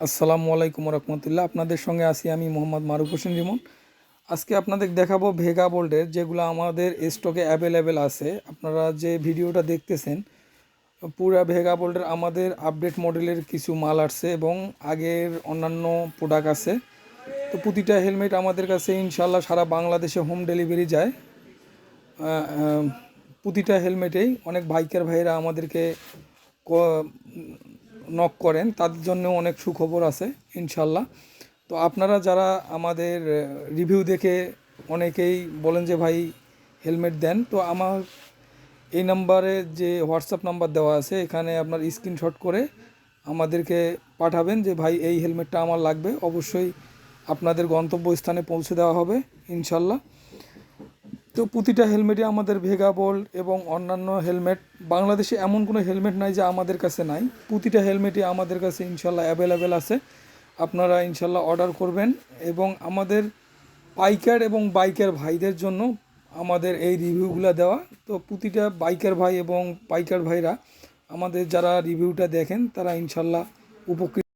আসসালামু আলাইকুম রহমতুল্লাহ। আপনাদের সঙ্গে আছি আমি মোহাম্মদ মারুফ হোসেন রিমন। আজকে আপনাদের দেখাবো ভেগা বোল্টের যেগুলো আমাদের স্টকে অ্যাভেলেবেল আছে। আপনারা যে ভিডিওটা দেখতেছেন, পুরা ভেগা বোল্টের আমাদের আপডেট মডেলের কিছু মাল আসছে এবং আগের অন্যান্য প্রোডাক্ট আছে। তো প্রতিটা হেলমেট আমাদের কাছে ইনশাল্লাহ সারা বাংলাদেশে হোম ডেলিভারি যায়। প্রতিটা হেলমেটেই অনেক বাইকার ভাইয়েরা আমাদেরকে নক করেন তাদের জন্য অনেক সুখবর আছে, ইনশাল্লাহ। তো আপনারা যারা আমাদের রিভিউ দেখে অনেকেই বলেন যে, ভাই হেলমেট দেন। তো আমার এই নাম্বারে যে হোয়াটসঅ্যাপ নাম্বার দেওয়া আছে, এখানে আপনার স্ক্রিনশট করে আমাদেরকে পাঠাবেন যে, ভাই, এই হেলমেটটা আমার লাগবে। অবশ্যই আপনাদের গন্তব্যস্থানে পৌঁছে দেওয়া হবে, ইনশাল্লাহ। তো প্রতিটা হেলমেটই আমাদের ভেগা বোল্ট এবং অন্যান্য হেলমেট। বাংলাদেশে এমন কোনো হেলমেট নাই যে আমাদের কাছে নাই। প্রতিটা হেলমেটই আমাদের কাছে ইনশাল্লাহ অ্যাভেলেবেল আছে। আপনারা ইনশাল্লাহ অর্ডার করবেন এবং আমাদের পাইকার এবং বাইকার ভাইদের জন্য আমাদের এই রিভিউগুলো দেওয়া। তো প্রতিটা বাইকার ভাই এবং পাইকার ভাইরা আমাদের যারা রিভিউটা দেখেন, তারা ইনশাল্লাহ উপকৃত